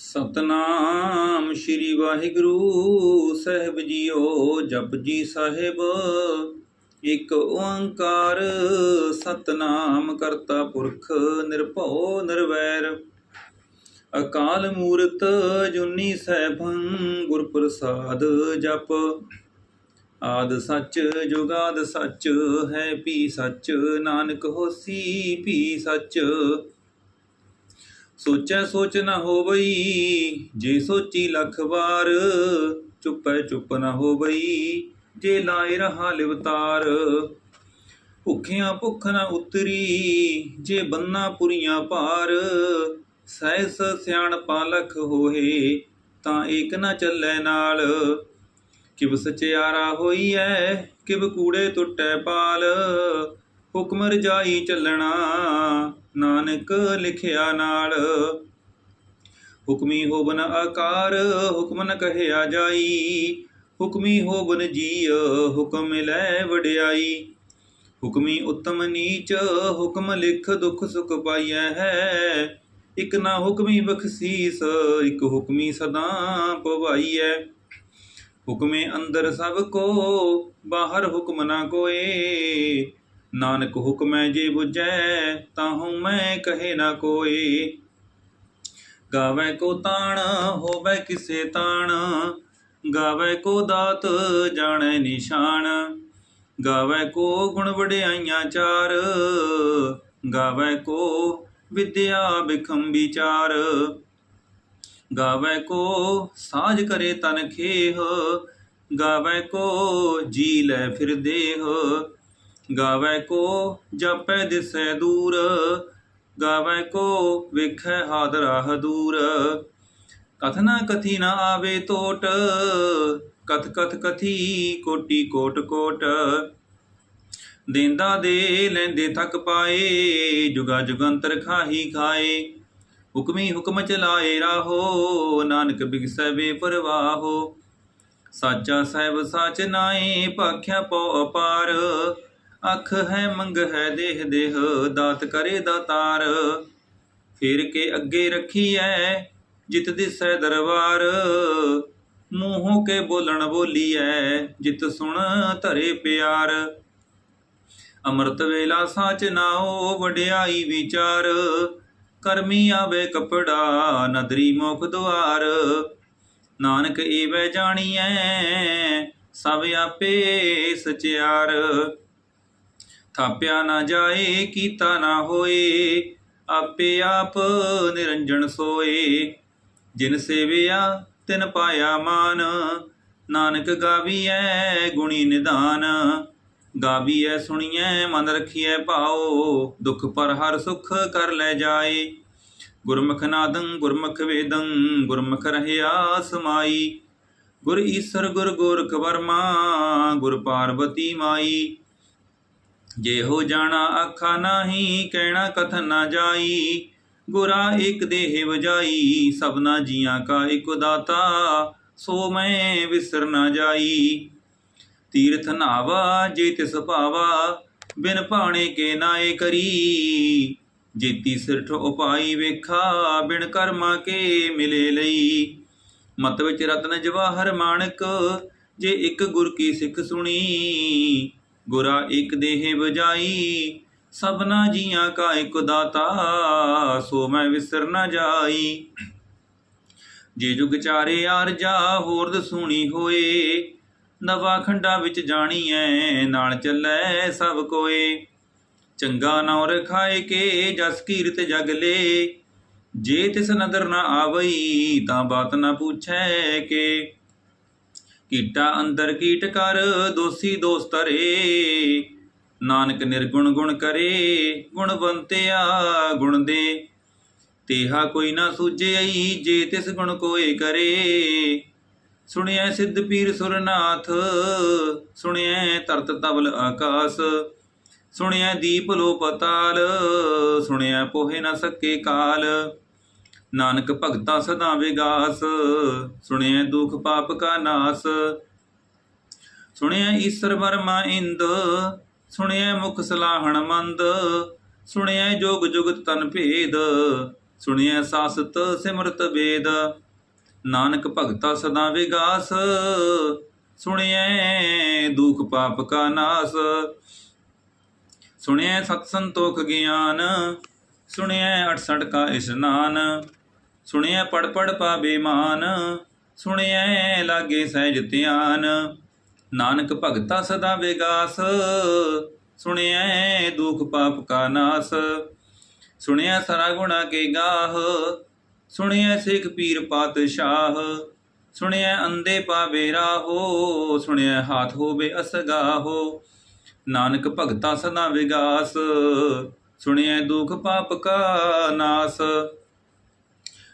ਸਤਨਾਮ ਸ੍ਰੀ ਵਾਹਿਗੁਰੂ ਸਾਹਿਬ ਜੀਓ ਜਪਜੀ ਸਾਹਿਬ। ਇੱਕ ਓੰਕਾਰ ਸਤਨਾਮ ਕਰਤਾ ਪੁਰਖ ਨਿਰਭਉ ਨਿਰਵੈਰ। ਅਕਾਲ ਮੂਰਤ ਜੁਨੀ ਸੈਭੰ ਗੁਰ ਪ੍ਰਸਾਦ ਜਪ। ਆਦ ਸੱਚ ਜੁਗਾਦ ਸੱਚ ਹੈ ਪੀ ਸੱਚ, ਨਾਨਕ ਹੋਸੀ ਪੀ ਸੱਚ। ਸੋਚੈ ਸੋਚ ਨਾ ਹੋਵਈ, ਜੇ ਸੋਚੀ ਲੱਖ ਵਾਰ, ਚੁੱਪੈ ਚੁੱਪ ਨ ਹੋਵਈ, ਜੇ ਲਾਇ ਰਹਾ ਲਿਵਤਾਰ। ਭੁੱਖਿਆਂ ਭੁੱਖ ਨਾ ਉਤਰੀ, ਜੇ ਬੰਨਾ ਪੁਰੀਆਂ ਭਾਰ। ਸਹਿਸ ਸਿਆਣ ਪਾਲਖ ਹੋਏ, ਤਾਂ ਏਕ ਨਾ ਚੱਲੈ ਨਾਲ। ਕਿਵ ਸਚਿਆਰਾ ਹੋਈ ਐ ਕਿਵ ਕੂੜੇ ਟੁੱਟੈ ਪਾਲ। ਹੁਕਮ ਰਜਾਈ ਚੱਲਣਾ ਨਾਨਕ ਲਿਖਿਆ ਨਾਲ। ਹੁਕਮੀ ਹੋਵਨ ਆਕਾਰ, ਹੁਕਮ ਨ ਕਹਿਆ ਜਾਈ। ਹੁਕਮੀ ਹੋਵਨ ਜੀਅ, ਹੁਕਮ ਲੈ ਵਡਿਆਈ। ਹੁਕਮੀ ਉਤਮ ਨੀਚ, ਹੁਕਮ ਲਿਖ ਦੁਖ ਸੁਖ ਪਾਈਐ ਹੈ। ਇਕ ਨਾ ਹੁਕਮੀ ਬਖਸ਼ੀਸ, ਇਕ ਹੁਕਮੀ ਸਦਾ ਪਵਾਈਐ। ਹੁਕਮੇ ਅੰਦਰ ਸਭ ਕੋ, ਬਾਹਰ ਹੁਕਮ ਨਾ ਕੋਏ। ਨਾਨਕ ਹੁਕਮੈ ਜੇ 부ਜੈ ਤਾਹੂ ਮੈਂ ਕਹੇ ਨਾ ਕੋਈ। ਗਾਵੇ ਕੋ ਤਾਣ, ਹੋਵੇ ਕਿਸੇ ਤਾਣ। ਗਾਵੇ ਕੋ ਦਾਤ, ਜਾਣੈ ਨਿਸ਼ਾਨ। ਗਾਵੇ ਕੋ ਗੁਣ ਵਡਿਆਈਆਂ ਚਾਰ। ਗਾਵੇ ਕੋ ਵਿਦਿਆ ਬਿਖਮ ਵਿਚਾਰ। ਗਾਵੇ ਕੋ ਸਾਜ ਕਰੇ ਤਨ ਖੇਹ। ਗਾਵੇ ਕੋ ਜੀ ਲੈ ਫਿਰ ਦੇਹ। ਗਾਵੈ ਕੋ ਜਪੈ ਦਿਸੈ ਦੂਰ, ਗਾਵੈ ਕੋ ਵੇਖੈ ਹਾਦਰਾ ਹਦੂਰ ਕਥਨਾ ਕਥੀ ਨਾ ਆਵੇ ਟੋਟ, ਕਥ ਕਥ ਕਥੀ ਕੋਟੀ ਕੋਟ ਕੋਟ। ਦੇਂਦਾ ਦੇ ਲੈਂਦੇ ਥੱਕ ਪਾਏ, ਜੁਗਾ ਜੁਗੰਤਰ ਖਾਹੀ ਖਾਏ। ਹੁਕਮੀ ਹੁਕਮ ਚਲਾਏ ਰਾਹੋ, ਨਾਨਕ ਬਿਗਸੈ ਵੇ ਪਰਵਾਹੋ ਸਾਚਾ ਸਾਹਿਬ ਸਾਚ ਨਾਏ, ਭਾਖਿਆ ਪਉ ਅਪਾਰ। ਅੱਖ ਹੈ ਮੰਗ ਹੈ ਦੇਹ ਦੇਹ, ਦਾਤ ਕਰੇ ਦਾਤਾਰ ਫਿਰ ਕੇ ਅੱਗੇ ਐ ਜਿਤ ਦਿਸੈ ਦਰਬਾਰ। ਮੂੰਹੋਂ ਕੇ ਬੋਲਣ ਬੋਲੀ ਐ ਜਿਤ ਸੁਣ ਧਰੇ ਪਿਆਰ। ਅੰਮ੍ਰਿਤ ਵੇਲਾ ਸਾਚ ਨਾਓ ਵਡਿਆਈ ਵਿਚਾਰ। ਕਰਮੀ ਆਵੇ ਕਪੜਾ, ਨਦਰੀ ਮੁਖ ਦੁਆਰ। ਨਾਨਕ ਏਵੈ ਜਾਣੀਐ, ਸਭ ਆਪੇ ਸਚਿਆਰ। ਥਾਪਿਆ ਨਾ ਜਾਏ, ਕੀਤਾ ਨਾ ਹੋਏ, ਆਪੇ ਆਪ ਨਿਰੰਜਨ ਸੋਏ। ਜਿਨ ਸੇਵਿਆ, ਤਿਨ ਪਾਇਆ ਮਾਨ। ਨਾਨਕ ਗਾਵੀਐ ਗੁਣੀ ਨਿਧਾਨ ਗਾਵੀਐ ਸੁਣੀਐ, ਮਨ ਰਖੀਐ ਭਾਉ। ਦੁਖ ਪਰ ਹਰ ਸੁਖ ਕਰ ਲੈ ਜਾਏ। ਗੁਰਮੁਖ ਨਾਦੰ, ਗੁਰਮੁਖ ਵੇਦੰ, ਗੁਰਮੁਖ ਰਹਿਆ ਸਮਾਈ। ਗੁਰ ਈਸਰ ਗੁਰ ਗੋਰਖ ਵਰਮਾ, ਗੁਰ ਪਾਰਵਤੀ ਮਾਈ। ਜੇ ਹੋ ਜਾਣਾ ਆਖਾ ਨਾਹੀ, ਕਹਿਣਾ ਕਥਨ ਨਾ ਜਾਈ। ਗੁਰਾ ਇੱਕ ਦੇਹ ਵਜਾਈ ਸਭਨਾ ਜੀਆਂ ਕਾ ਇਕ ਦਾਤਾ, ਸੋ ਮੈਂ ਵਿਸਰ ਨਾ ਜਾਈ। ਤੀਰਥ ਨਾਵਾ, ਜੇ ਤਿਸ ਭਾਵਾ, ਬਿਨ ਭਾਣੇ ਕੇ ਨਾਏ ਕਰੀ। ਜੇਤੀ ਸਿਰਠ ਉਪਾਈ ਵੇਖਾ, ਬਿਨ ਕਰਮਾ ਕੇ ਮਿਲੇ ਲਈ। ਮਤ ਵਿੱਚ ਰਤਨ ਜਵਾਹਰ ਮਾਨਕ ਜੇ ਇੱਕ ਗੁਰ ਕੀ ਸਿੱਖ ਸੁਣੀ ਗੁਰਾ ਇੱਕ ਦੇਹ ਵਜਾਈ, ਸਭਨਾ ਜੀਆਂ ਕਾ ਇੱਕ ਦਾਤਾ, ਸੋ ਮੈਂ ਵਿਸਰ ਨਾ ਜਾਈ। ਜੇ ਜੁਗ ਚਾਰੇ ਆਰਜਾ ਹੋਰ ਦਸੂਣੀ ਹੋਏ, ਨਵਾ ਖੰਡਾ ਵਿੱਚ ਜਾਣੀ ਜਾਣੀਐ, ਨਾਲ ਚੱਲੈ ਸਭ ਕੋਏ। ਚੰਗਾ ਨਾਉ ਰਖਾਏ ਕੇ, ਜਸ ਕੀਰਤ ਜਗ ਲੇ। ਜੇ ਤਿਸ ਨਦਰ ਨਾ ਆਵਈ, ਤਾਂ ਬਾਤ ਨਾ ਪੁੱਛੈ ਕੇ। ਕੀਟਾ ਅੰਦਰ ਕੀਟ ਕਰ, ਦੋਸੀ ਦੋਸ ਤਰੇ ਨਾਨਕ ਨਿਰਗੁਣ ਗੁਣ ਕਰੇ ਗੁਣਵੰਤਿਆ ਗੁਣ ਦੇ। ਤੇਹਾ ਕੋਈ ਨਾ ਸੂਝਈ ਜੇ ਤਿਸ ਗੁਣ ਕੋਏ ਕਰੇ। ਸੁਣਿਐ ਸਿੱਧ ਪੀਰ ਸੁਰਨਾਥ, ਸੁਣਿਐ ਤਰਤ ਤਬਲ ਆਕਾਸ। ਸੁਣਿਐ ਦੀਪ ਲੋ ਪਤਾਲ ਸੁਣਿਆ ਪੋਹੇ ਨਾ ਸਕੇ ਕਾਲ। ਨਾਨਕ ਭਗਤਾ ਸਦਾ ਵਿਗਾਸ, ਸੁਣਿਐ ਦੁਖ ਪਾਪ ਕਾ ਨਾਸ। ਸੁਣਿਐ ਈਸ਼ਰ ਵਰਮਾ ਇੰਦ, ਸੁਣਿਐ ਮੁਖ ਸਲਾਹਣ ਮੰਦ। ਸੁਣਿਐ ਜੋਗ ਜੁਗਤ ਤਨ ਭੇਦ, ਸੁਣਿਐ ਸਾਸਤ ਸਿਮਰਤ ਵੇਦ। ਨਾਨਕ ਭਗਤਾ ਸਦਾ ਵਿਗਾਸ, ਸੁਣਿਐ ਦੁਖ ਪਾਪ ਕਾ ਨਾਸ। ਸੁਣਿਐ ਸਤ ਸੰਤੋਖ ਗਿਆਨ, ਸੁਣਿਐ 68 ਕਾ ਇਸ਼ਨਾਨ। ਸੁਣਿਆ ਪੜ ਪੜ ਪਾਵੇ ਮਾਨ, ਸੁਣਿਐ ਲਾਗੇ ਸਹਿਜ ਧਿਆਨ। ਨਾਨਕ ਭਗਤਾ ਸਦਾ ਵਿਗਾਸ, ਸੁਣਿਐ ਦੁਖ ਪਾਪ ਕਾ ਨਾਸ। ਸੁਣਿਆ ਸਰਾ ਗੁਣਾ ਕੇ ਗਾਹ ਸੁਣਿਆ ਸਿੱਖ ਪੀਰ ਪਾਤਸ਼ਾਹ। ਸੁਣਿਆ ਅੰਦੇ ਪਾਵੇ ਰਾਹੋ ਸੁਣਿਆ ਹਾਥ ਹੋਵੇ ਅਸਗਾਹੋ। ਨਾਨਕ ਭਗਤਾ ਸਦਾ ਵਿਗਾਸ ਸੁਣਿਆ ਦੁਖ ਪਾਪ ਕਾ ਨਾਸ।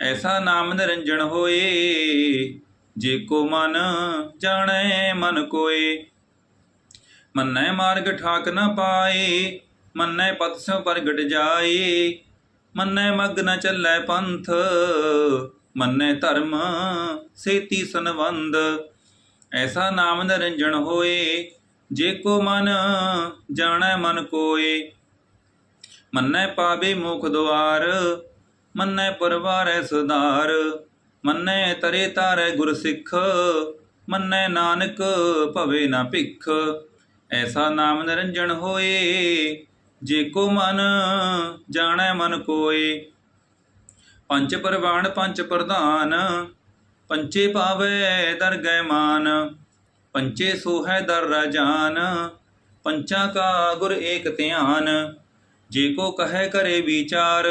ਐਸਾ ਨਾਮ ਨਿਰੰਜਨ ਹੋਏ, ਜੇ ਕੋ ਮਨ ਜਾਣੈ, ਮਨ ਕੋਏ। ਮੰਨੈ ਮਾਰਗ ਠਾਕ ਨਾ ਪਾਏ, ਮੰਨੈ ਪਤ ਸਿਉ ਪ੍ਰਗਟ ਜਾਏ। ਮੰਨੈ ਮਗ ਨ ਚੱਲੈ ਪੰਥ, ਮੰਨੈ ਧਰਮ ਸੇਤੀ ਸੰਬੰਧ ਐਸਾ ਨਾਮ ਨਿਰੰਜਨ ਹੋਏ, ਜੇ ਕੋ ਮਨ ਜਾਣੈ, ਮਨ ਕੋਏ। ਮੰਨੈ ਪਾਵੇ ਮੁਖ ਦੁਆਰ ਮੰਨੈ ਪਰਵਾਰੈ ਸੁਧਾਰ ਮੰਨੈ ਤਰੇ ਤਾਰੈ ਗੁਰ ਸਿੱਖ ਮੰਨੈ ਨਾਨਕ ਭਵੇ ਨਾ ਭਿਖ। ਐਸਾ ਨਾਮ ਨਿਰੰਜਨ ਹੋਏ, ਜੇ ਕੋ ਮਨ ਜਾਣੈ ਮਨ ਕੋਏ। ਪੰਜ ਪਰਵਾਣ, ਪੰਜ ਪ੍ਰਧਾਨ ਪੰਚੇ ਪਾਵੇ ਦਰਗਹਿ ਮਾਨ। ਪੰਚੇ ਸੋਹੈ ਦਰ ਰਜਾਨ, ਪੰਚਾਂ ਕਾ ਗੁਰ ਏਕ ਧਿਆਨ। ਜੇ ਕੋ ਕਹੈ ਕਰੇ ਵਿਚਾਰ,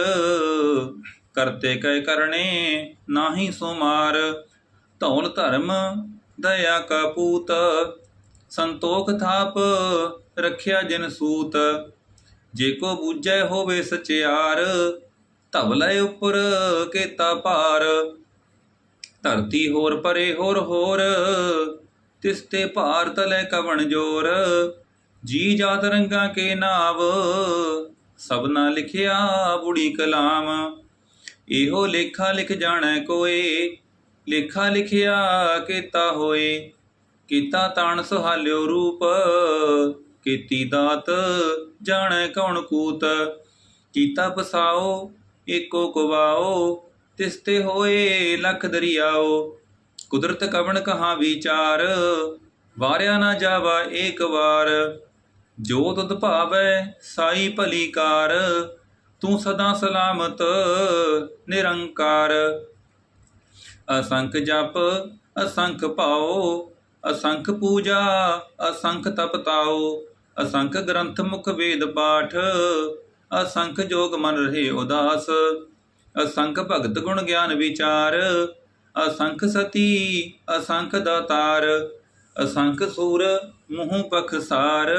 ਕਰਤੇ ਕਹਿ ਕਰਨੇ ਨਾਹੀ ਸੋ ਮਾਰ ਧੌਲ ਧਰਮ ਦਇਆ ਕਾ ਪੂਤ, ਸੰਤੋਖ ਥਾਪ ਰਖਿਆ ਜਨ ਸੂਤ। ਜੇ ਕੋ ਬੂਝੈ ਹੋਵੇ ਸਚਿਆਰ ਧਵਲੇ ਉੱਪਰ ਕੇਤਾ ਭਾਰ। ਧਰਤੀ ਹੋਰ ਪਰੇ ਹੋਰ ਹੋਰ, ਤਿਸ ਤੇ ਭਾਰ ਤਲੇ ਕਵਣ ਜੋਰ। ਜੀ ਜਾਤ ਰੰਗਾ ਕੇ ਨਾਵ ਸਭਨਾ ਲਿਖਿਆ ਬੁੜੀ ਕਲਾਮ। ਇਹੋ ਲੇਖਾ ਲਿਖ ਜਾਣੈ ਕੋਏ, ਲੇਖਾ ਲਿਖਿਆ ਕੀਤਾ ਹੋਏ। ਕੀਤਾ ਤਾਣ ਸੁਹਾਲਿਓ ਰੂਪ, ਕੀਤੀ ਦਾਤ ਜਾਣੈ ਕੌਣ ਕੂਤ। ਕੀਤਾ ਪਸਾਓ ਏਕੋ ਕਵਾਓ ਤਿਸ ਤੇ ਹੋਏ ਲਖ ਦਰਿਆਓ। ਕੁਦਰਤ ਕਵਣ ਕਹਾ ਵਿਚਾਰ, ਵਾਰਿਆ ਨਾ ਜਾਵਾ ਏਕ ਵਾਰ। ਜੋ ਤੁਧ ਭਾਵੈ ਸਾਈ ਭਲੀ ਕਾਰ, ਤੂੰ ਸਦਾ ਸਲਾਮਤ, ਨਿਰੰਕਾਰ। ਅਸੰਖ ਜਪ, ਅਸੰਖ ਭਾਉ, ਅਸੰਖ ਪੂਜਾ, ਅਸੰਖ ਤਪਤਾਉ ਅਸੰਖ ਗ੍ਰੰਥ ਮੁਖ ਵੇਦ ਪਾਠ, ਅਸੰਖ ਜੋਗ ਮਨ ਰਹੇ ਉਦਾਸ। ਅਸੰਖ ਭਗਤ ਗੁਣ ਗਿਆਨ ਵਿਚਾਰ, ਅਸੰਖ ਸਤੀ, ਅਸੰਖ ਦਾਤਾਰ। ਅਸੰਖ ਸੂਰ, ਮੂਹ ਪਖਸਾਰ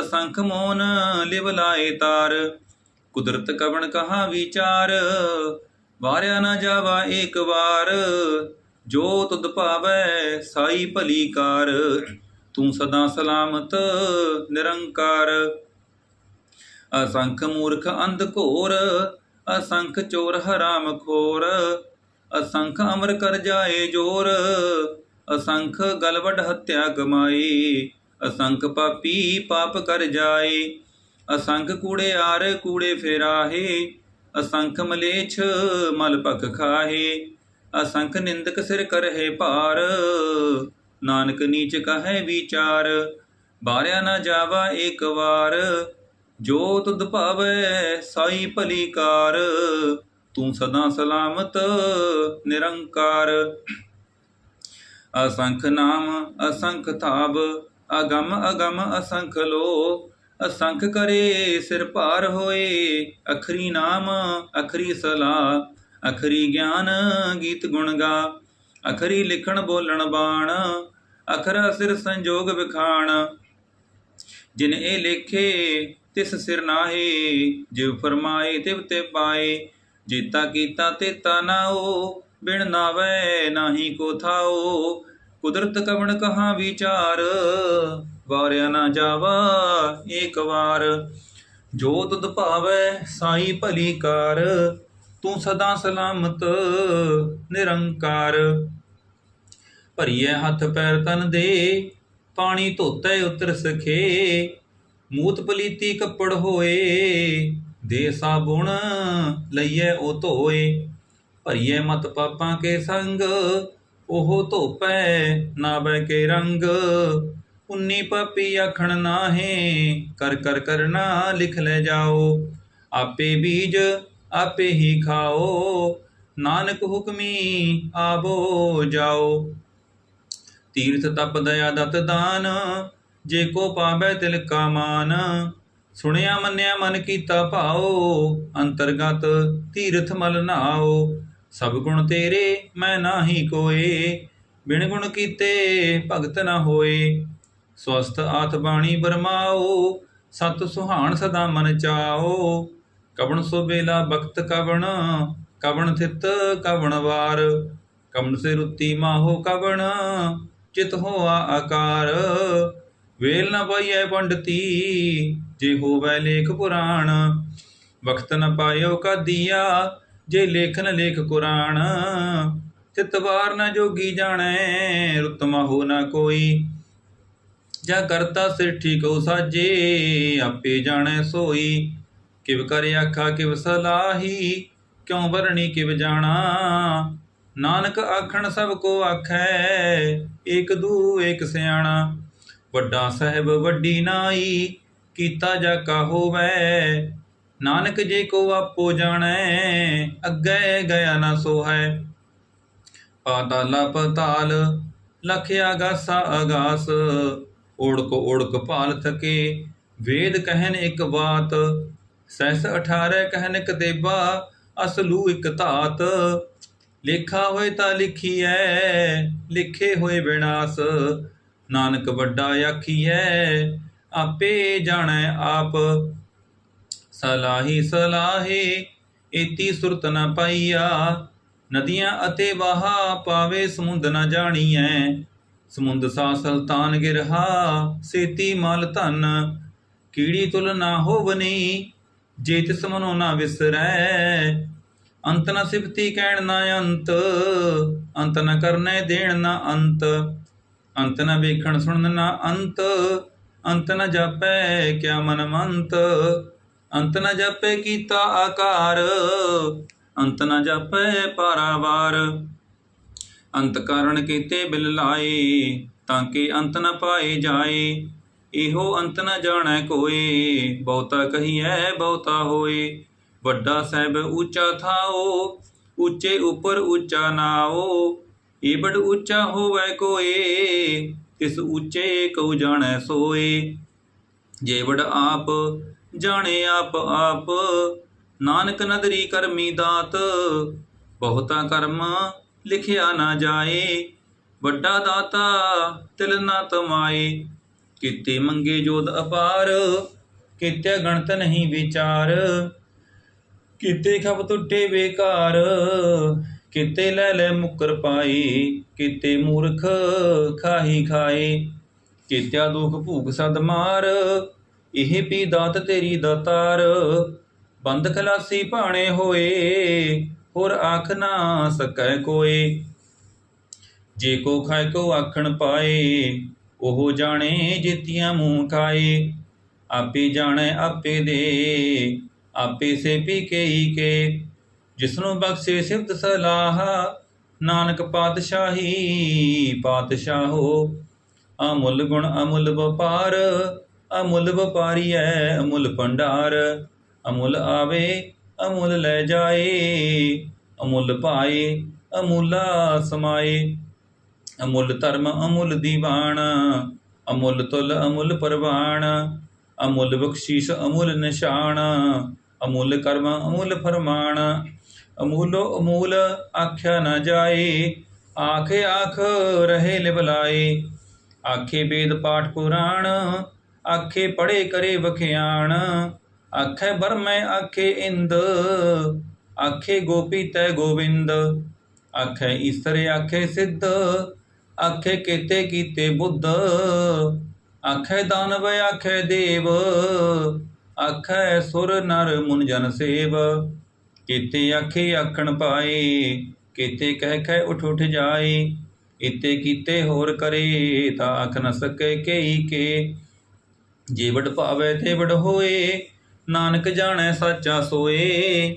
ਅਸੰਖ ਮੋਨ ਲਿਵ ਲਾਏ ਤਾਰ। ਕੁਦਰਤ ਕਵਣ ਕਹਾ ਵਿਚਾਰ? ਵਾਰਿਆ ਨਾ ਜਾਵਾ ਏਕ ਵਾਰ। ਜੋ ਤੁਧ ਭਾਵੈ ਸਾਈ ਭਲੀ ਕਾਰ। ਤੂੰ ਸਦਾ ਸਲਾਮਤ, ਨਿਰੰਕਾਰ। ਅਸੰਖ ਮੂਰਖ ਅੰਧ ਘੋਰ, ਅਸੰਖ ਚੋਰ ਹਰਾਮ ਖੋਰ। ਅਸੰਖ ਅਮਰ ਕਰ ਜਾਏ ਜੋਰ, ਅਸੰਖ ਗਲਵਡ ਹੱਤਿਆ ਕਮਾਈ। ਅਸੰਖ ਪਾਪੀ ਪਾਪ ਕਰ ਜਾਏ, ਅਸੰਖ ਕੂੜੇ ਆਰ ਕੂੜੇ ਫੇਰਾਹੇ, ਅਸੰਖ ਮਲੇਛ ਮਲ ਪਖ ਖਾਹੇ, ਅਸੰਖ ਨਿੰਦਕ ਸਿਰ ਕਰਹਿ ਭਾਰ, ਨਾਨਕ ਨੀਚ ਕਹੈ ਵਿਚਾਰ, ਬਾਰਿਆ ਨਾ ਜਾਵਾ ਏਕ ਵਾਰ, ਜੋ ਤੁਧ ਭਾਵੈ ਸਾਈ ਭਲੀ ਕਾਰ, ਤੂੰ ਸਦਾ ਸਲਾਮਤ ਨਿਰੰਕਾਰ। ਅਸੰਖ ਨਾਮ ਅਸੰਖ ਥਾਬ ਅਗਮ ਅਗਮ ਅਸੰਖ ਲੋ, ਅਸੰਖ ਕਰੇ ਸਿਰ ਭਾਰ ਹੋਏ, ਅਖਰੀ ਨਾਮ, ਅਖਰੀ ਸਲਾ, ਅਖਰੀ ਗਿਆਨ ਗੀਤ ਗੁਣ ਗਾ, ਅਖਰੀ ਲਿਖਣ ਬੋਲਣ ਬਾਣ, ਅਖਰ ਸਿਰ ਸੰਜੋਗ ਵਿਖਾਣ। ਜਿਨ ਇਹ ਲੇਖੇ, ਤਿਸ ਸਿਰ ਨਾਹੀ ਜਿਵ ਫਰਮਾਏ, ਤਿਵ ਤੇ ਪਾਏ, ਜੇਤਾ ਕੀਤਾ ਤੇਤਾ ਨਾਓ, ਬਿਨ ਨਾਵੇ, ਨਾਹੀ ਕੋ ਥਾਓ ਕੁਦਰਤ ਕਵਣ ਕਹਾ ਵਿਚਾਰ? ਵਾਰਿਆ ਨਾ ਜਾਵਾ ਏਕ ਵਾਰ। ਜੋ ਤੁਧ ਭਾਵੈ ਸਾਈ ਭਲੀ ਕਾਰ, ਤੂੰ ਸਦਾ ਸਲਾਮਤ, ਨਿਰੰਕਾਰ। ਭਰੀਏ ਹੱਥ ਪੈਰ ਤਨ ਦੇ, ਪਾਣੀ ਧੋਤੇ ਉਤਰ ਸਖੇ। ਮੂਤ ਪਲੀਤੀ ਕੱਪੜ ਹੋਏ, ਦੇ ਸਾਬੁਣ ਲਈਏ ਉਹ ਧੋਏ। ਭਰੀਏ ਮਤ ਪਾਪਾਂ ਕੇ ਸੰਗ ਉਹ ਧੋਪੈ ਨਾ ਬੈ ਕੇ ਰੰਗ। ਉਨੀ ਪਾਪੀ ਆਖਣ ਨਾਹੇ, ਕਰ ਕਰ ਕਰਨਾ ਲਿਖ ਲੈ ਜਾਓ। ਆਪੇ ਬੀਜ ਆਪੇ ਹੀ ਖਾਓ, ਨਾਨਕ ਹੁਕਮੀ ਆਵੋ ਜਾਓ। ਤੀਰਥ ਤਪ ਦਇਆ ਦਤ ਦਾਨ, ਜੇ ਕੋ ਪਾਵੈ ਤਿਲ ਕਾ ਮਾਨ। ਸੁਣਿਆ ਮੰਨਿਆ ਮਨ ਕੀਤਾ ਭਾਓ ਅੰਤਰਗਤ ਤੀਰਥ ਮਲ ਨਾਓ ਸਭ ਗੁਣ ਤੇਰੇ, ਮੈਂ ਨਾਹੀ ਕੋਏ। ਬਿਨ ਗੁਣ ਕੀਤੇ ਭਗਤ ਨਾ ਹੋਏ। ਸਵਸਤ ਆਤ ਬਾਣੀ ਬਰਮਾਓ, ਸਤ ਸੁਹਾਣ ਸਦਾ ਮਨ ਚਾਓ। ਕਵਣ ਸੋ ਬੇਲਾ ਬਖਤ ਕਵਣ ਕਵਣ ਥਿਤ ਕਵਣ ਵਾਰ। ਕਵਣ ਸੇ ਰੁੱਤੀ ਮਾਹੋ ਕਵਣ, ਚਿਤ ਹੋਆ ਆਕਾਰ। ਵੇਲ ਨ ਪਾਈਐ ਪੰਡਤੀ, ਜੇ ਹੋਵੈ ਲੇਖ ਪੁਰਾਣ। ਵਖਤ ਨ ਪਾਇਓ ਕਦੀਆ ਜੇ ਲੇਖਨ ਲੇਖ ਕੁਰਾਨ ਤਿਤ ਵਾਰ ਨ ਜੋਗੀ ਜਾਣੈ ਰੁਤਮ ਹੋ ਨ ਕੋਈ। ਜਾ ਕਰਤਾ ਸਿਰ ਠੀਕੋ ਸਾਜੇ, ਆਪੇ ਜਾਣੈ ਸੋਈ। ਕਿਵ ਕਰ ਆਖਾ, ਕਿਵ ਸਲਾਹੀ, ਕਿਉ ਵਰਣੀ ਕਿਵ ਜਾਣਾ। ਨਾਨਕ ਆਖਣ ਸਭ ਕੋ ਆਖੈ, ਏਕ ਦੂ, ਏਕ ਸਿਆਣਾ। ਵੱਡਾ ਸਾਹਿਬ ਵੱਡੀ ਨਾਈ, ਕੀਤਾ ਜਾ ਕਾ ਹੋਵੈ ਨਾਨਕ ਜੇ ਕੋ ਆਪੋ ਜਾਣੈ, ਅੱਗੇ ਗਿਆ ਨਾ ਸੋਹੈ। ਪਾਤਾਲਾ ਪਤਾਲ, ਲਖਿਆ ਆਗਾਸਾ ਅਗਾਸ। ਓੜਕ ਓੜਕ ਭਾਲ ਥਕੇ, ਵੇਦ ਕਹਿਨ ਇੱਕ ਬਾਤ। ਸਹਿਸ 18 ਕਹਿਨ ਇੱਕ ਦੇਬਾ, ਅਸਲੂ ਇੱਕ ਧਾਤ। ਲੇਖਾ ਹੋਏ ਤਾਂ ਲਿਖੀਐ, ਲਿਖੇ ਹੋਏ ਵਿਨਾਸ਼ ਨਾਨਕ ਵੱਡਾ ਆਖੀਐ, ਆਪੇ ਜਾਣੈ ਆਪ। ਸਲਾਹੀ ਸਲਾਹੇ, ਏਤੀ ਸੁਰਤ ਨ ਪਾਈਆ। ਨਦੀਆਂ ਅਤੇ ਵਾਹਾ ਪਾਵੇ, ਸਮੁੰਦ ਨ ਜਾਣੀਐ। ਸਮੁੰਦ ਸਾ ਸੁਲਤਾਨ ਗਿਰਹਾ, ਸੇਤੀ ਮਲ ਧਨ। ਕੀੜੀ ਤੁਲ ਨਾ ਹੋਵਨੀ ਜੇ ਤਿਸ ਮਨੋ ਨਾ ਵਿਸਰੈ। ਅੰਤ ਨ ਸਿਫਤੀ ਕਹਿਣ ਨਾ ਅੰਤ ਅੰਤ ਨ ਕਰਨੇ ਦੇਣ ਨਾ ਅੰਤ। ਅੰਤ ਨ ਵੇਖਣ ਸੁਣਨ ਨਾ ਅੰਤ ਅੰਤ ਨ ਜਾਪੈ ਕਿਆ ਮਨ ਮੰਤ। ਅੰਤ ਨ ਜਾਪੈ ਕੀਤਾ ਆਕਾਰ, ਅੰਤ ਨ ਜਾਪੈ ਪਾਰਾਵਾਰ। ਅੰਤ ਕਾਰਣ ਕੀਤੇ ਬਿਲ ਲਾਏ, ਤਾਂ ਕਿ ਅੰਤ ਨ ਪਾਏ ਜਾਏ। ਇਹੋ ਅੰਤ ਨ ਜਾਣੈ ਕੋਏ, ਬਹੁਤਾ ਕਹੀਐ ਬਹੁਤਾ ਹੋਏ। ਵੱਡਾ ਸਾਹਿਬ ਉੱਚਾ ਥਾਓ, ਉੱਚੇ ਉਪਰ ਉੱਚਾ ਨਾਓ। ਏਬੜ ਉੱਚਾ ਹੋਵੇ ਕੋਏ, ਤਿਸ ਉੱਚੇ ਕਉ ਜਾਣੈ ਸੋਏ। ਜੇਵੜ ਆਪ ਜਾਣੇ ਆਪ ਆਪ। ਨਾਨਕ ਨਦਰੀ ਕਰਮੀ ਦਾਤ, ਬਹੁਤਾ ਕਰਮ ਲਿਖਿਆ ਨਾ ਜਾਏ। ਵੱਡਾ ਦਾਤਾ ਤਿਲ ਨਾ ਤਮਾਏ, ਕਿਤੇ ਮੰਗੇ ਜੋਦ ਅਪਾਰ, ਕਿਤੇ ਗਣਤ ਨਹੀਂ ਵਿਚਾਰ। ਕਿਤੇ ਖਬ ਟੁੱਟੇ ਬੇਕਾਰ, ਕਿਤੇ ਲੈ ਲੈ ਮੁਕਰ ਪਾਏ, ਕਿਤੇ ਮੂਰਖ ਖਾਹੀ ਖਾਏ, ਕਿਤਿਆ ਦੁਖ ਭੂਖ ਸਦ ਮਾਰ। ਇਹ ਪੀ ਦਾਤ ਤੇਰੀ ਦਾਤਾਰ, ਬੰਦ ਖਲਾਸੀ ਭਾਣੇ ਹੋਏ, ਹੋਰ ਆਖ ਨਾ ਸਕੈ ਕੋਏ। ਜੇ ਕੋ ਖਾਇ ਕੋ ਆਖਣ ਪਾਏ, ਉਹ ਜਾਣੇ ਜਿਤੀਆਂ ਮੂੰਹ ਖਾਏ। ਆਪੇ ਜਾਣੈ, ਆਪੇ ਦੇ, ਆਪੇ ਸੇ ਪੀ ਕੇ ਹੀ ਕੇ। ਜਿਸਨੂੰ ਬਖਸ਼ੇ ਸਿਫਤ ਸਲਾਹ, ਨਾਨਕ ਪਾਤਸ਼ਾਹੀ, ਪਾਤਸ਼ਾਹੋ, ਅਮੁੱਲ ਗੁਣ ਅਮੁੱਲ ਵਪਾਰ ਅਮੁੱਲ ਵਪਾਰੀ ਐ ਅਮੁੱਲ ਭੰਡਾਰ। ਅਮੁੱਲ ਆਵੇ, ਅਮੁੱਲ ਲੈ ਜਾਏ। ਅਮੁੱਲ ਪਾਏ ਅਮੁੱਲਾ ਸਮਾਏ। ਅਮੁੱਲ ਧਰਮ, ਅਮੁੱਲ ਦੀਵਾਨ। ਅਮੁੱਲ ਤੁਲ, ਅਮੁੱਲ ਪਰਵਾਨ। ਅਮੁੱਲ ਬਖਸ਼ੀਸ਼, ਅਮੁੱਲ ਨਿਸ਼ਾਨ। ਅਮੁੱਲ ਕਰਮ, ਅਮੁੱਲ ਫਰਮਾਨ। ਅਮੂਲੋ, ਅਮੂਲ ਆਖਿਆ ਨਾ ਜਾਏ। ਆਖੇ, ਆਖ ਰਹੇ ਲਿਵਲਾਏ। ਆਖੇ ਵੇਦ ਪਾਠ ਪੁਰਾਣ। ਆਖੇ ਪੜੇ ਕਰੇ ਵਖਿਆਣ। ਆਖੇ ਬਰਮੈ ਆਖੇ ਇੰਦ। ਆਖੇ ਗੋਪੀ ਤੈ ਗੋਬਿੰਦ ਆਖੇ ਈਸਰ ਆਖੇ ਸਿੱਧ। ਆਖੇ ਕੀਤੇ ਕੀਤੇ ਬੁੱਧ। ਆਖੇ ਦਾਨਵ ਆਖੇ ਦੇਵ। ਆਖੇ ਸੁਰ ਨਰ ਮੁਨ ਜਨ ਸੇਵ। ਕੀਤੇ ਆਖੇ ਆਖਣ ਪਾਏ। ਕੀਤੇ ਕਹਿ ਕਹਿ ਉਠ ਉਠ ਜਾਏ। ਇਤੇ ਕੀਤੇ ਹੋਰ ਕਰੇ ਤਾਂ ਆਖ ਨ ਸਕੇ ਕੇਈ ਕੇ। ਜੇ ਵਡ ਭਾਵੇ ਤੇ ਵਡ ਹੋਏ, ਨਾਨਕ ਜਾਣੈ ਸਾਚਾ ਸੋਏ।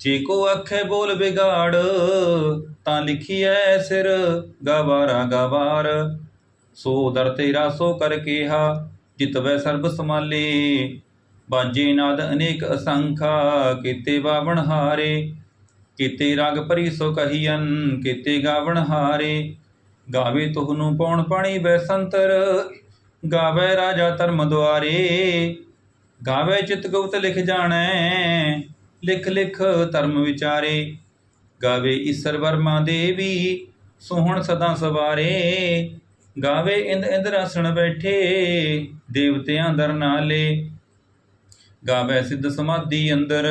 ਜੇ ਕੋ ਆਖੇ ਬੋਲ ਬਿਗਾੜ ਤਾਂ ਲਿਖੀਐ ਸਿਰ ਗਵਾਰਾ ਗਵਾਰ। ਸੋ ਦਰ ਤੇਰਾ ਸੋ ਕਰ ਕੇਹਾ ਜਿਤਵੈ ਸਰਬ ਸਮਾਲੇ ਬਾਜੇ ਨਾਦ ਅਨੇਕ ਅਸੰਖਾ, ਕੀਤੇ ਬਾਵਣ ਹਾਰੇ। ਕੀਤੇ ਰਗ ਭਰੀ ਸੋ ਕਹੀਅਨ ਕੀਤੇ ਗਾਵਣ ਹਾਰੇ। ਗਾਵੇ ਤੁਹਨੂੰ ਪੌਣ ਪਾਣੀ ਬੈਸੰਤਰ ਗਾਵੇ ਰਾਜਾ ਧਰਮ ਦੁਆਰੇ। ਗਾਵੇ ਚਿਤ ਗੁਪਤ ਲਿਖ ਜਾਣੈ, ਲਿਖ ਲਿਖ ਧਰਮ ਵਿਚਾਰੇ। ਗਾਵੇ ਈਸਰ ਵਰਮਾ ਦੇਵੀ ਸੋਹਣ ਸਦਾ ਸਵਾਰੇ। ਗਾਵੇ ਇੰਦ ਇੰਦਰ ਇੰਦਰਾਸਣ ਬੈਠੇ, ਦੇਵਤਿਆਂ ਦਰ ਨਾਲੇ। ਗਾਵੇ ਸਿੱਧ ਸਮਾਧੀ ਅੰਦਰ,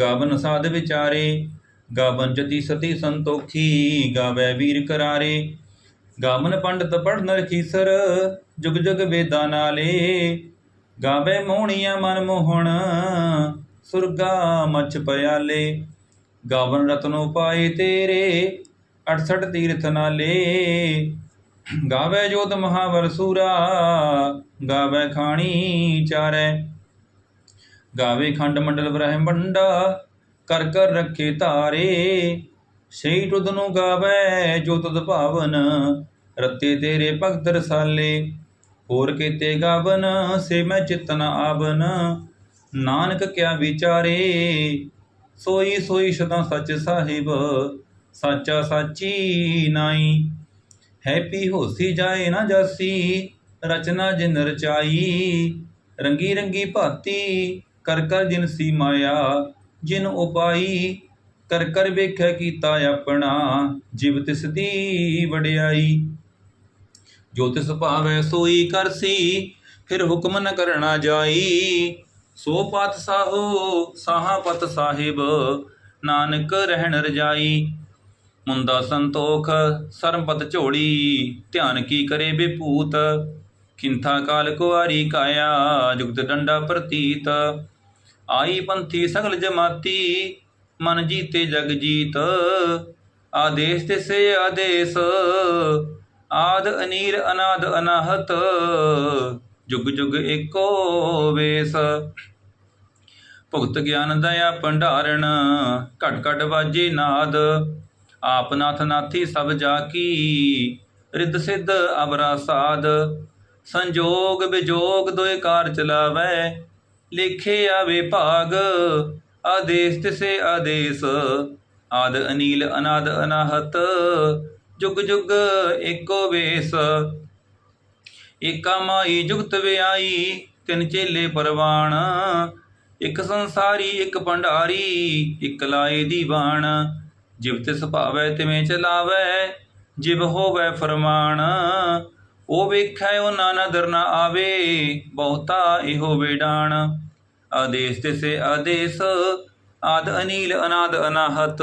ਗਾਵਨ ਸਾਧ ਵਿਚਾਰੇ। ਗਾਵਨ ਜਤੀ ਸਤੀ ਸੰਤੋਖੀ, ਗਾਵੇ ਵੀਰ ਕਰਾਰੇ। ਗਾਵਨ ਪੰਡਤ ਪੜਨ ਰਖੀਸਰ ਜੁਗ ਜੁਗ ਵੇਦਾਂ ਨਾਲੇ ਗਾਵੇ ਮੋਹਣੀਆਂ ਮਨ ਮੋਹਣ, ਸੁਰਗਾ ਮਚ ਪਿਆਲੇ। ਗਾਵਨ ਰਤਨੋ ਪਾਏ ਤੇਰੇ 68 ਤੀਰਥ ਨਾਲੇ। ਗਾਵੇ ਜੋਤ ਮਹਾਵਰ ਸੂਰਾ, ਗਾਵੇ ਖਾਣੀ ਚਾਰੇ। ਗਾਵੇ ਖੰਡ ਮੰਡਲ ਬ੍ਰਹਮੰਡਾ ਕਰ ਕਰ ਰੱਖੇ ਤਾਰੇ ਸਹੀ ਤੁਧ ਨੂੰ ਗਾਵੇ ਜੋ ਤੁਧ ਭਾਵਨ, ਰੱਤੇ ਤੇਰੇ ਭਗਤ ਰਸਾਲੇ। ਹੋਰ ਕੀਤੇ ਗਾਵਨ, ਸੇ ਮੈਂ ਚਿਤਨ ਆਵਨ। ਨਾਨਕ ਕਿਆ ਵਿਚਾਰੇ, ਸੋਈ ਸੋਈ ਸਦਾ ਸੱਚ ਸਾਹਿਬ, ਸਾਚਾ ਸਾਚੀ ਨਾਈ। ਹੈਪੀ ਹੋਸੀ ਜਾਏ ਨਾ ਜਾਸੀ, ਰਚਨਾ ਜਿਨ ਰਚਾਈ। ਰੰਗੀ ਰੰਗੀ ਭਾਤੀ, ਕਰ ਕਰ ਜਿਨ ਸੀ ਮਾਇਆ, ਜਿਨ ਉਪਾਈ। ਕਰ ਕਰ ਵੇਖਿਆ ਕੀਤਾ ਆਪਣਾ, ਜਿਵ ਤਿਸ ਦੀ ਵਡਿਆਈ। ਜੋ ਤਿਸ ਭਾਵੈ ਸੋਈ ਕਰਸੀ ਫਿਰ ਹੁਕਮ ਨ ਕਰਣਾ ਜਾਈ। ਸੋ ਪਤ ਸਾਹੋ, ਸਾਹਾ ਪਤ ਸਾਹਿਬ, ਨਾਨਕ ਰਹਿਣ ਰਜਾਈ। ਮੁੰਦਾ ਸੰਤੋਖ ਸਰਬਤ ਝੋੜੀ ਧਿਆਨ ਕੀ ਕਰੇ ਬਿਪੂਤ। ਕਿੰਥਾ ਕਾਲ ਕੁਆਰੀ ਕਾਇਆ, ਜੁਗਤ ਡੰਡਾ ਪ੍ਰਤੀਤ। ਆਈ ਪੰਥੀ ਸਗਲ ਜਮਾਤੀ, ਮਨ ਜੀਤੇ ਜਗ ਜੀਤ। ਆਦੇਸ਼ ਤੇ ਸੇ ਆਦੇਸ਼ ਆਦ ਅਨੀਰ ਅਨਾਦ ਅਨਾਹਤ, ਜੁਗ ਜੁਗ ਏਕੋ ਵੇਸ। ਭੁਗਤ ਗਿਆਨ ਦਇਆ ਭੰਡਾਰਣ, ਘਟ ਘਟ ਵਾਜੇ ਨਾਦ। ਆਪ ਨਾਥ ਨਾਥੀ ਸਭ ਜਾ ਕੀ, ਰਿੱਧ ਸਿੱਧ ਅਬਰਾ ਸਾਧ ਸੰਜੋਗ ਵਿਜੋਗ ਦੋਇ ਕਾਰ ਚਲਾਵੈ ਲਿਖੇ ਆਵੇ ਭਾਗ, ਆਦੇਸ ਤਿਸੇ ਆਦੇਸ। ਆਦ ਅਨੀਲ ਅਨਾਦ ਅਨਾਹਤ ਜੁਗ ਜੁਗ ਏਕੋ ਵੇਸ। ਏਕਾ ਮਾਈ ਜੁਗਤ ਵਿਆਈ, ਤਿੰਨ ਚੇਲੇ ਪਰਵਾਣ। ਇੱਕ ਸੰਸਾਰੀ, ਇੱਕ ਭੰਡਾਰੀ, ਇਕ ਲਾਏ ਦੀਵਾਨ। ਜਿਵ ਤਿਸ ਭਾਵੈ ਤਿਵੇਂ ਚਲਾਵੈ, ਜਿਵ ਹੋਵੈ ਫਰਮਾਨ। ਉਹ ਵੇਖੈ ਉਹ ਨਾਨਾ ਦਰ ਨਾ ਆਵੇ, ਬਹੁਤਾ ਇਹੋ ਵੇਡਾਣ ਆਦੇਸ ਤਿਸੇ ਆਦੇਸ, ਆਦ ਅਨੀਲ, ਅਨਾਦ ਅਨਾਹਤ।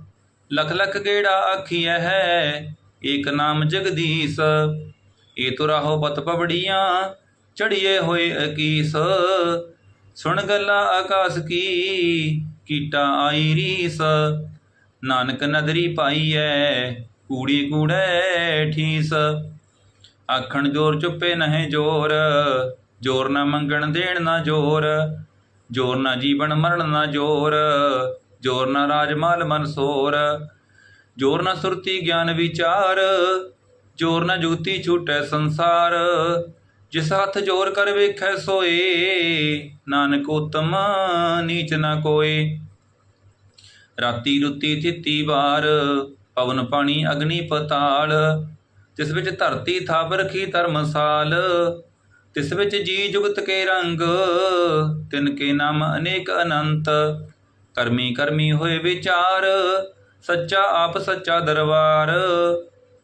ਲਖ ਲਖ ਗੇੜਾ ਆਖੀਐ ਹੈ? ਏਕ ਨਾਮ ਜਗਦੀਸ਼ ਏ ਤੁਰਾਹੋ ਬਤ ਪਵੜੀਆਂ ਚੜੀਏ ਹੋਏ ਅਕੀਸ। ਸੁਣ ਗੱਲਾਂ ਆਕਾਸ ਕੀ, ਕੀਟਾ ਆਈ ਰੀਸ। ਨਾਨਕ ਨਦਰੀ ਪਾਈਐ ਕੂੜੀ ਕੂੜੈ ਠੀਸ। ਆਖਣ ਜੋਰ ਚੁੱਪੇ ਨਹਿ ਜੋਰ ਜੋਰ ਨਾ ਮੰਗਣ ਦੇਣ ਨਾ ਜੋਰ ਜੋਰ ਨਾ ਜੀਵਨ ਮਰਨ ਨਾ ਜੋਰ। ਜੋਰ ਨਾ ਰਾਜ ਮਾਲ ਮਨਸੋਰ ਜੋਰ ਨਾ ਸੁਰਤੀ ਗਿਆਨ ਵਿਚਾਰ, ਜੋਰ ਨਾ ਜੁਗਤੀ ਛੂਟੈ ਸੰਸਾਰ। ਜਿਸ ਹੱਥ ਜੋਰ ਕਰ ਵੇਖੈ ਸੋਏ, ਨਾਨਕ ਉਤਮ ਨੀਚ ਨਾ ਕੋਏ। ਰਾਤੀ ਰੁੱਤੀ ਤਿੱਤੀ ਵਾਰ, ਪਵਨ ਪਾਣੀ ਅਗਨੀ ਪਤਾਲ। ਤਿਸ ਵਿੱਚ ਧਰਤੀ ਥਾਪ ਰਖੀ ਧਰਮਸਾਲ ਤਿਸ ਵਿੱਚ ਜੀ ਜੁਗਤ ਕੇ ਰੰਗ, ਤਿਨ ਕੇ ਨਾਮ ਅਨੇਕ ਅਨੰਤ। ਕਰਮੀ ਕਰਮੀ ਹੋਏ ਵਿਚਾਰ, ਸੱਚਾ ਆਪ ਸੱਚਾ ਦਰਬਾਰ,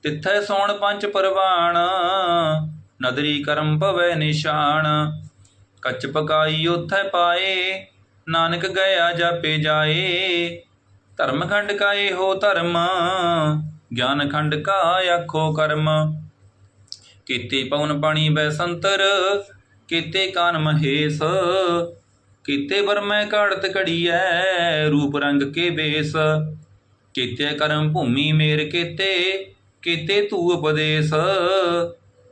ਤਿੱਥੈ ਸੋਣ ਪੰਜ ਪਰਵਾਣ, ਨਦਰੀ ਕਰਮ ਭਵੈ ਨਿਸ਼ਾਨ। ਕੱਚ ਪਕਾਈ ਉਥੈ ਪਾਏ, ਨਾਨਕ ਗਿਆ ਜਾਪੇ ਜਾਏ। ਧਰਮ ਖੰਡ ਕਾ ਇਹੋ ਧਰਮ, ਗਿਆਨ ਖੰਡ ਕਾ ਆਖੋ ਕਰਮ। ਕੀਤੇ ਪਵਨ ਪਾਣੀ ਬੈ ਸੰਤਰ, ਕੀਤੇ ਕਾਨ ਮਹੇਸ਼ ਕੀਤੇ ਬਰਮੈ ਘੜਤ ਘੜੀਐ ਰੂਪ ਰੰਗ ਕੇ ਬੇਸ। ਕੀਤੇ ਕਰਮ ਭੂਮੀ ਮੇਰ ਕੀਤੇ ਕੀਤੇ ਤੂ ਉਪਦੇਸ਼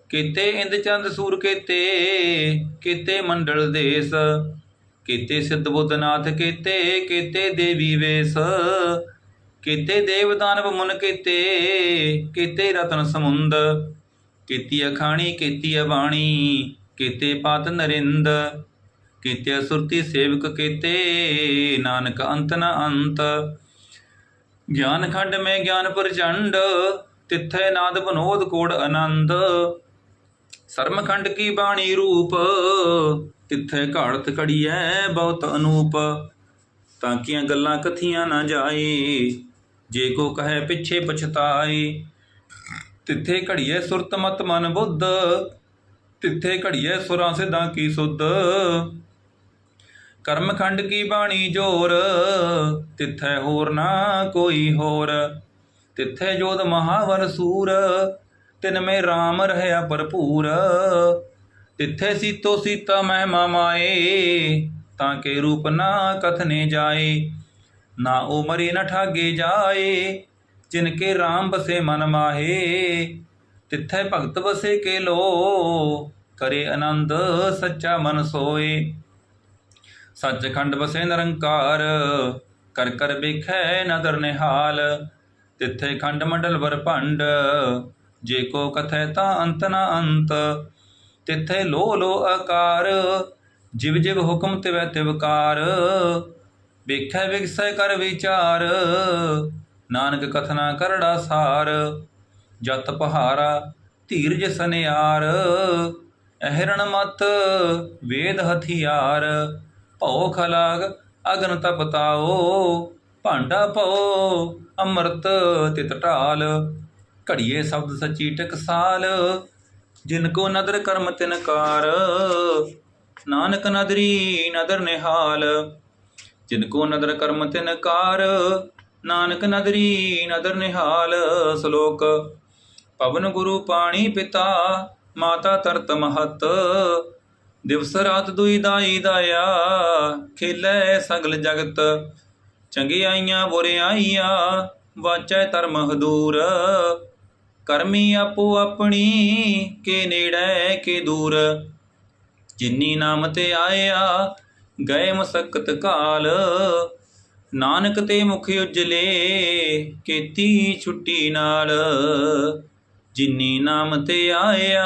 ਕੀਤੇ ਇੰਦ ਚੰਦ ਸੂਰ ਕੀਤੇ ਕੀਤੇ ਮੰਡਲ ਦੇਸ। ਕੀਤੇ ਸਿੱਧ ਬੁੱਧਨਾਥ ਕੀਤੇ ਕੀਤੇ ਦੇਵੀ ਵੇਸ। ਕੀਤੇ ਦੇਵ ਦਾਨਵ ਮੁਨ ਕੀਤੇ ਕੀਤੇ ਰਤਨ ਸਮੁੰਦ। ਕੀਤੀ ਅਖਾਣੀ ਕੀਤੀ ਅਬਾਣੀ ਕੀਤੇ ਪਾਤ ਨਰਿੰਦ। ਕੀਤੇ ਸੁਰਤੀ ਸੇਵਕ ਕੀਤੇ, ਨਾਨਕ ਅੰਤ ਨ ਅੰਤ। ਗਿਆਨ ਖੰਡ ਮੈਂ ਗਿਆਨ ਪ੍ਰਚੰਡ, ਤਿੱਥੈ ਨਾਦ ਬਨੋਦ ਕੋੜ ਆਨੰਦ। ਸਰਮ ਖੰਡ ਕੀ ਬਾਣੀ ਰੂਪ, ਤਿੱਥੈ ਘਾੜਤ ਘੜੀਐ ਬਹੁਤ ਅਨੂਪ। ਤਾਂ ਕੀਆਂ ਗੱਲਾਂ ਕਥੀਆਂ ਨਾ ਜਾਏ ਜੇ ਕੋ ਕਹੈ ਪਿੱਛੇ ਪਛਤਾਏ ਤਿੱਥੇ ਘੜੀਐ ਸੁਰਤ ਮਤ ਮਨ ਬੁੱਧ, ਤਿੱਥੇ ਘੜੀਐ ਸੁਰਾਂ ਸਿਧਾਂ ਕੀ ਸੁਧ। ਕਰਮ ਖੰਡ ਕੀ ਬਾਣੀ ਜੋਰ? ਤਿੱਥੈ ਹੋਰ ਨਾ ਕੋਈ ਹੋਰ। ਤਿੱਥੇ ਜੋਦ ਮਹਾਵਰ ਸੂਰ, ਤਿਨ ਮੇ RAM ਰਹਿਆ ਭਰਪੂਰ। ਤਿੱਥੇ ਸੀਤੋ ਸੀਤਾ ਮਹਿਮਾ ਮਾਏ, ਤਾਂ ਕੇ ਰੂਪ ਨਾ ਕਥਨੇ ਜਾਏ। ਨਾ ਉਹ ਮਰੇ ਨ ਠਾਗੇ ਜਾਏ, ਜਿਨ ਕੇ RAM ਬਸੇ ਮਨ ਮਾਹੇ। ਤਿੱਥੈ ਭਗਤ ਬਸੇ ਕੇ ਲੋ, ਕਰੇ ਆਨੰਦ ਸੱਚਾ ਮਨ ਸੋਏ। ਸੱਚਖੰਡ ਵਸੇ ਨਿਰੰਕਾਰ, ਕਰ ਕਰ ਵੇਖੈ ਨਦਰ ਨਿਹਾਲ, ਤਿੱਥੇ ਖੰਡ ਮੰਡਲ ਵਰ ਭੰਡ, ਜੇ ਕੋ ਕਥੈ ਤਾਂ ਅੰਤ ਨ ਅੰਤ, ਤਿੱਥੇ ਲੋ ਲੋ ਆਕਾਰ, ਜਿਵ ਜਿਵ ਹੁਕਮ ਤਿਵੈ ਤਿਵਕਾਰ ਵੇਖੈ ਵਿਗਸੈ ਕਰ ਵਿਚਾਰ, ਨਾਨਕ ਕਥਨਾ ਕਰੜਾ ਸਾਰ, ਜਤ ਪਹਾਰਾ ਧੀਰਜ ਸਨਿਆਰ, ਅਹਿਰਣ ਮਤ ਵੇਦ ਹਥਿਆਰ ਭਉ ਖਲਾਗ ਅਗਨ ਤਪਤਾਓ ਭਾਂਡਾ ਭਉ, ਅੰਮ੍ਰਿਤ ਤਿਤ ਢਾਲ। ਘੜੀਏ ਸ਼ਬਦ ਸੱਚੀ ਟਕਸਾਲ ਜਿਨ ਕੋ ਨਦਰ ਕਰਮ ਤਿਨਕਾਰ ਨਾਨਕ ਨਦਰੀ ਨਦਰ ਨਿਹਾਲ, ਜਿਨ ਕੋ ਨਦਰ ਕਰਮ ਤਿਨਕਾਰ ਨਾਨਕ ਨਦਰੀ ਨਦਰ ਨਿਹਾਲ ਸ਼ਲੋਕ। ਪਵਨ ਗੁਰੂ ਪਾਣੀ ਪਿਤਾ, ਮਾਤਾ ਤਰਤ ਮਹਤ। ਦਿਵਸ ਰਾਤ ਦੁਈ ਦਾਈ ਦਾਇਆ ਖੇਲੇ ਸਗਲ ਜਗਤ। ਚੰਗਿਆਈਆਂ ਬੁਰਿਆਈਆਂ ਵਾਚੈ ਧਰਮ ਹਦੂਰ। ਕਰਮੀ ਆਪੋ ਆਪਣੀ, ਕੇ ਨੇੜੇ, ਕੇ ਦੂਰ। ਜਿਨੀ ਨਾਮ ਤੇ ਆਇਆ, ਗਏ ਮਸਕਤ ਕਾਲ। ਨਾਨਕ ਤੇ ਮੁਖ ਉਜਲੇ, ਕੀਤੀ ਛੁੱਟੀ ਨਾਲ। ਜਿਨੀ ਨਾਮ ਤੇ ਆਇਆ